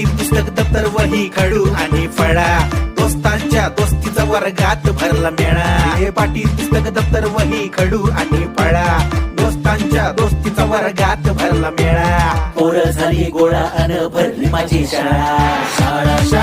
पुस्तक दप्तर वही खडू आणि फळा. दोस्तांच्या दोस्तीचा वर्गात भरला मेळा. हे पाटी पुस्तक दप्तर वही खडू आणि फळा. दोस्तांच्या दोस्तीचा वर्गात भरला मेळा. पोर झाली गोळा अन भरली माझी शाळा शाळा.